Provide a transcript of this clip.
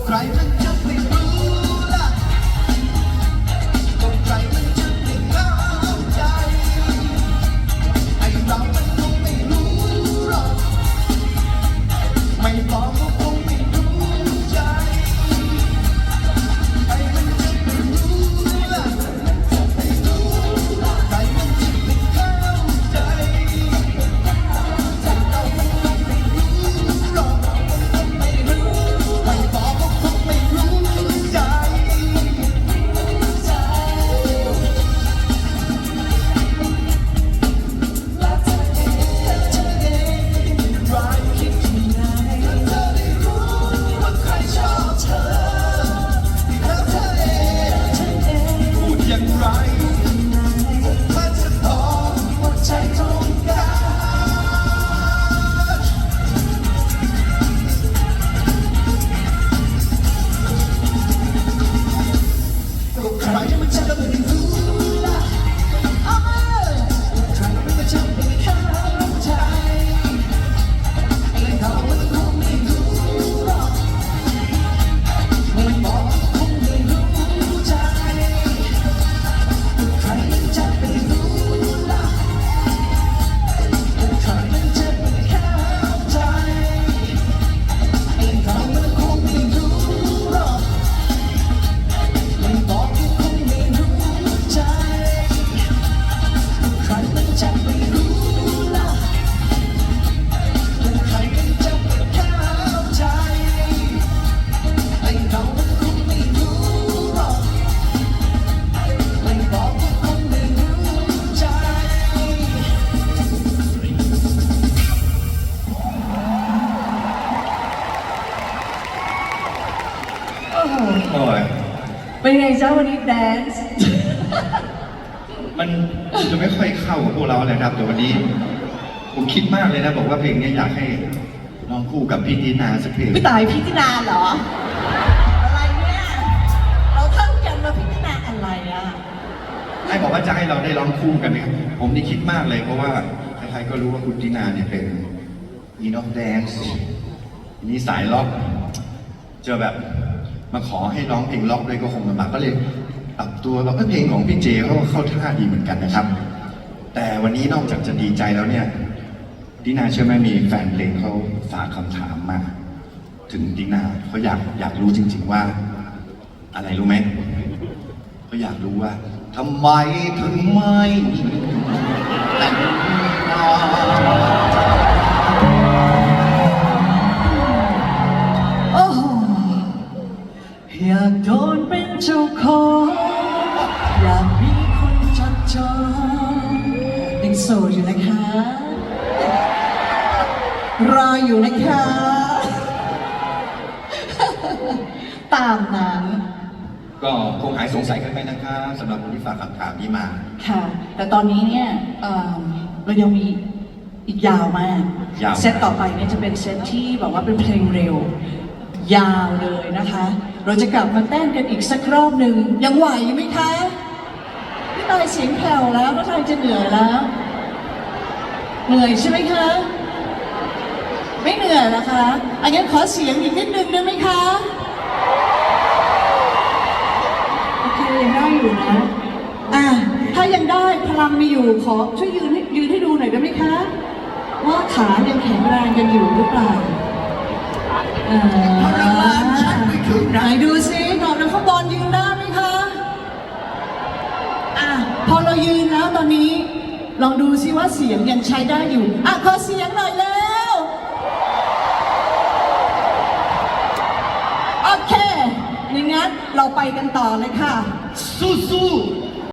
Private. เป็นไงจ้าวันนี้แดนซ์ มันจะไม่ค่อยเข้ากับพวกเราเลยครับแต่วันนี้ ผมคิดมากเลยนะ บอกว่าเพลงนี้อยากให้ร้องคู่กับพี่ตีนาสักเพลงพี่ตายพิจารณาเหรอ อะไรเนี่ย เราเท่ากันมาพิจารณาอะไรอะ ให้บอกว่าจะให้เราได้ร้องคู่กันเนี่ยผมนี่คิดมากเลยเพราะว่าใครๆก็รู้ว่าคุณตีนาเนี่ยเป็นอีนอฟแดนซ์นี่สายล็อกเจอแบบ มาขอให้ร้องเพลงล็อกด้วยก็คงลำบากก็เลยปรับตัวแบบเอ้ยเพลงของพี่เจเขาก็เข้าท่าดีเหมือนกันนะครับ แต่วันนี้นอกจากจะดีใจแล้วเนี่ยดินาเชื่อไหมมีแฟนเพลงเขาฝากคำถามมา ถึงดินาเขาอยากอยากรู้จริง ๆว่า อะไรรู้ไหมเขาอยากรู้ว่าทำไมถึงไม่แต่งงาน อยากโดนเป็นเจ้าของ อยากมีคนจับจองยังโสดอยู่นะคะ รออยู่นะคะ ตามนั้นก็คงหายสงสัยกันไปนะครับสำหรับคนที่ฝากคำถามนี้มา ค่ะ แต่ตอนนี้เนี่ยเอิ่มเรายังมีอีกยาวมากยาวมาก เซตต่อไปเนี่ยจะเป็นเซตที่แบบว่าเป็นเพลงเร็ว ยาวเลยนะคะ เราจะกลับมาเต้นกันอีกสักรอบหนึ่งยังไหวไหมคะพี่ตายเสียงแผ่วแล้วพี่ตายจะเหนื่อยแล้วเหนื่อยใช่ไหมคะ ไม่เหนื่อยนะคะอันงั้นขอเสียงอีกนิดนึงได้ไหมคะโอเคยังได้อยู่นะอะถ้ายังได้พลังมีอยู่ขอช่วยยืนให้ยืนให้ดูหน่อยได้ไหมคะ ว่าขายังแข็งแรงกันอยู่หรือเปล่าอ่าไหน ดูซิหนอนข้างบนยืนได้ไหมคะอะพอเรายืนแล้วตอนนี้ ลองดูซิว่าเสียงยังใช้ได้อยู่อะขอเสียงหน่อยแล้วโอเคอย่างงั้นเราไปกันต่อเลยค่ะ สู้ๆ